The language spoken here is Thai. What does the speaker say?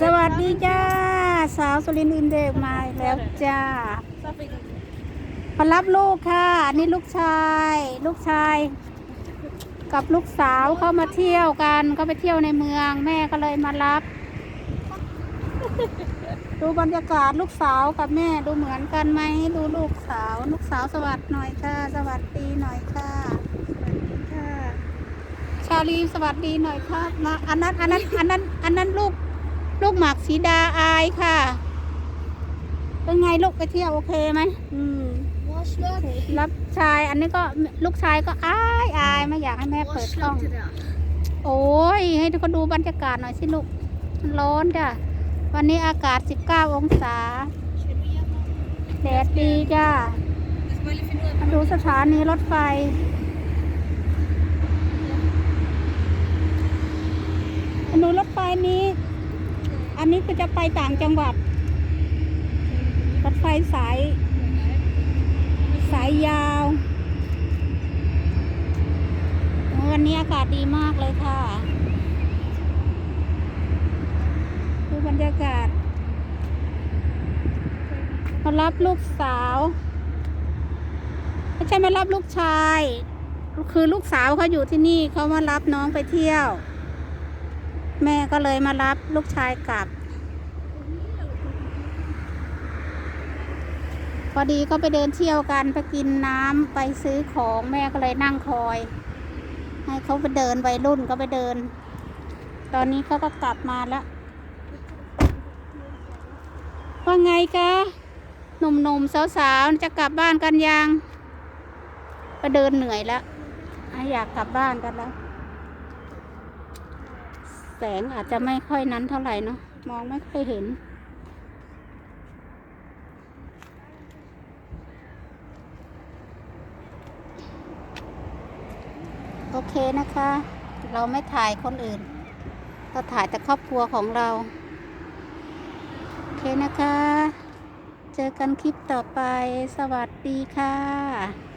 สวัสดีจ้า สาวสุรินทร์อินเดกมาแล้วจ้ามารับลูกค่ะอันนี่ลูกชาย ลูกชาย กับลูกสาวเข้ามาเที่ยวกันเขาไปเที่ยวในเมืองแม่ก็เลยมารับ ดูบรรยากาศลูกสาวกับแม่ดูเหมือนกันไหมดูลูกสาว ลูกสาวสวัสดีหน่อยค่ะ สวัสดีหน่อยค่ะสวัสดีค่ะชาลีสวัสดีหน่อยครับมาอันนั้นอันนั้นอันนั้นอันนั้นลูก ลูกหมากสีดาอายค่ะ เป็นไงลูกไปเที่ยวโอเคไหมอืม Wash รับชายอันนี้ก็ลูกชายก็อายอายไม่อยากให้แม่เปิดกล้อง โอ้ย ให้เขาดูบรรยากาศหน่อยสิลูกมันร้อนจ้ะวันนี้อากาศ 19 องศาแดดดีจ้ามาดูสถานีรถไฟ มาดูรถไฟนี้ นนี้คือจะไปต่างจังหวัด รถไฟสาย สายยาว วันนี้อากาศดีมากเลยค่ะดูบรรยากาศ มารับลูกสาว ไม่ใช่มารับลูกชาย คือลูกสาวเขาอยู่ที่นี่เขามารับน้องไปเที่ยวแม่ก็เลยมารับลูกชายกลับ พอดีก็ไปเดินเที่ยวกันไปกินน้ำไปซื้อของแม่ก็เลยนั่งคอย ให้เขาไปเดินวัยรุ่นก็ไปเดิน ตอนนี้เขาก็กลับมาแล้วว่าไงคะหนุ่มๆสาวๆจะกลับบ้านกันยังไปเดินเหนื่อยแล้วอะอยากกลับบ้านกันแล้ว แสงอาจจะไม่ค่อยนั้นเท่าไหร่เนาะมองไม่ค่อยเห็น โอเคนะคะ เราไม่ถ่ายคนอื่น เราถ่ายแต่ครอบครัวของเรา โอเคนะคะ เจอกันคลิปต่อไป สวัสดีค่ะ